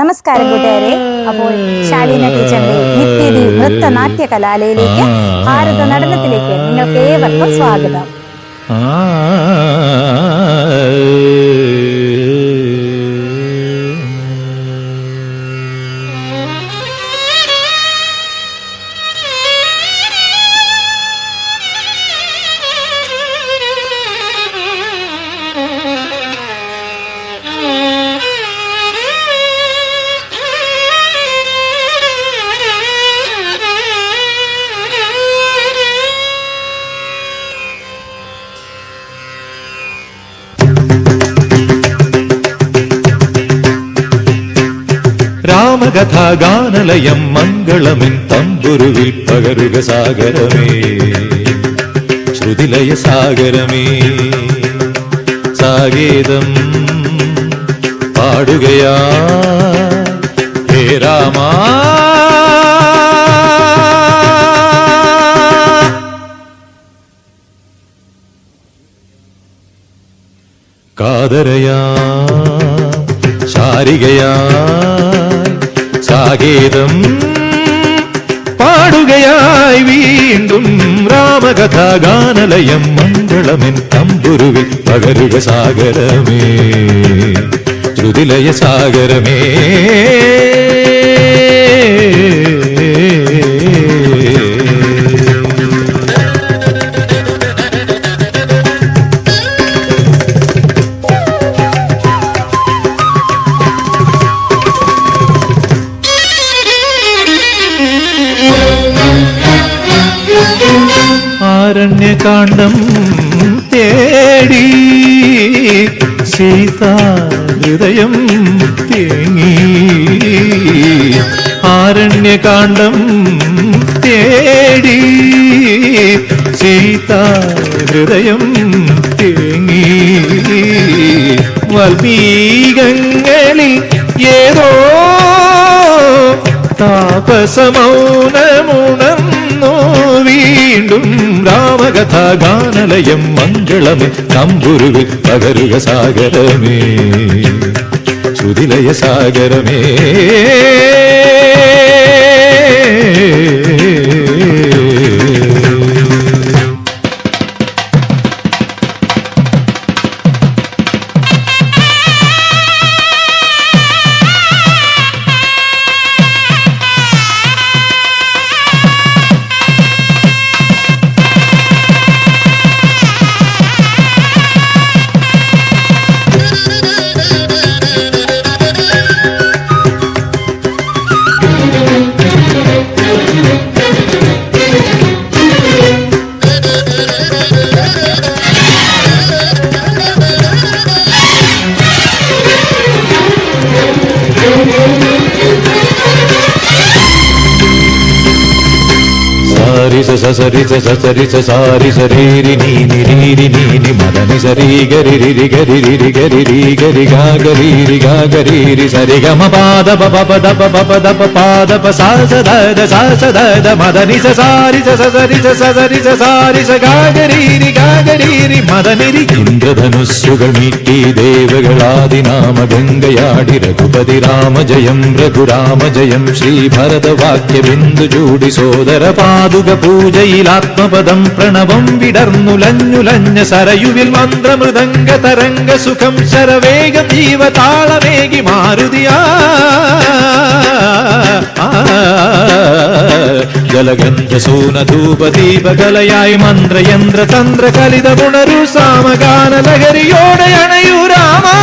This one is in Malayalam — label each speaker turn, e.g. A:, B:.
A: നമസ്കാരം കൂട്ടുകാരെ. അപ്പോൾ ശാലീന ടീച്ചറിന്റെ നിത്യതി നൃത്ത നാട്യ കലാലയിലേക്ക് ഭാരത നടനത്തിലേക്ക് നിങ്ങൾക്ക് ഏവർക്കും സ്വാഗതം
B: രാമകഥാഗാനലയം മംഗളമിൻ തമ്പുരുവിൽ പകരുക സാഗരമേ. ശ്രുതിലയ സാഗരമേ. സാഗേതം പാടുകയാ. ഹേ രാമാ. കാതരയാ ശാരികയായി സാഗേതം പാടുകയായി വീണ്ടും രാമകഥാഗാനലയം മംഗളമെൻ തമ്പുരുവിൽ പകരുക സാഗരമേ ശ്രുതിലയ സാഗരമേ. ആരണ്യകാന്ഡം തേടി സീതാ ഹൃദയം തേങ്ങി. ആരണ്യകാന്ഡം തേടി സീതാ ഹൃദയം തേങ്ങി. വൽമീകങ്ങളിൽ ഏതോ താപസമൗനമുണർന്നു വീണ്ടും രാമകഥാഗാനലയം മംഗളമേ തമ്പുരുവിൽ പകരുക സാഗരമേ ശ്രുതിലയ സാഗരമേ సరి సరి సరి సారి సరీరి నీని రీరి నీని మదని సరి గరి రిరి గరి రిరి గరి రీ గరి గా గరి రి గా గరి రి సరి గమ పాద ప ప ద ప ప ద ప పాద ప సా స ద ద సా స ద ద మదని స సారి స సరి స సరి స సారి స గా గరి రి గా గరి రి మదని రి இந்திரதனுசுகள் மீட்டி தேவகளாதி நாம கங்கையாடி ரகுபதி ராம ஜயம் ரகுராம ஜயம் ஸ்ரீ பரத வாக்கிய பிந்து ஜூடி சோதர பாதுக പൂജയിൽ ആത്മപദം പ്രണവം വിടർന്നുലഞ്ഞുലഞ്ഞ സരയുവിൽ മന്ത്രമൃദംഗ തരംഗ സുഖം ശരവേഗം ജീവതാളമേകി മാരുതിയാ. ജലഗന്ധ സൂന ധൂപ ദീപകലയായി മന്ത്രയന്ത്ര തന്ത്ര കലിത പുണരു സാമഗാന ലഹരിയോടെ അണയൂ രാമാ.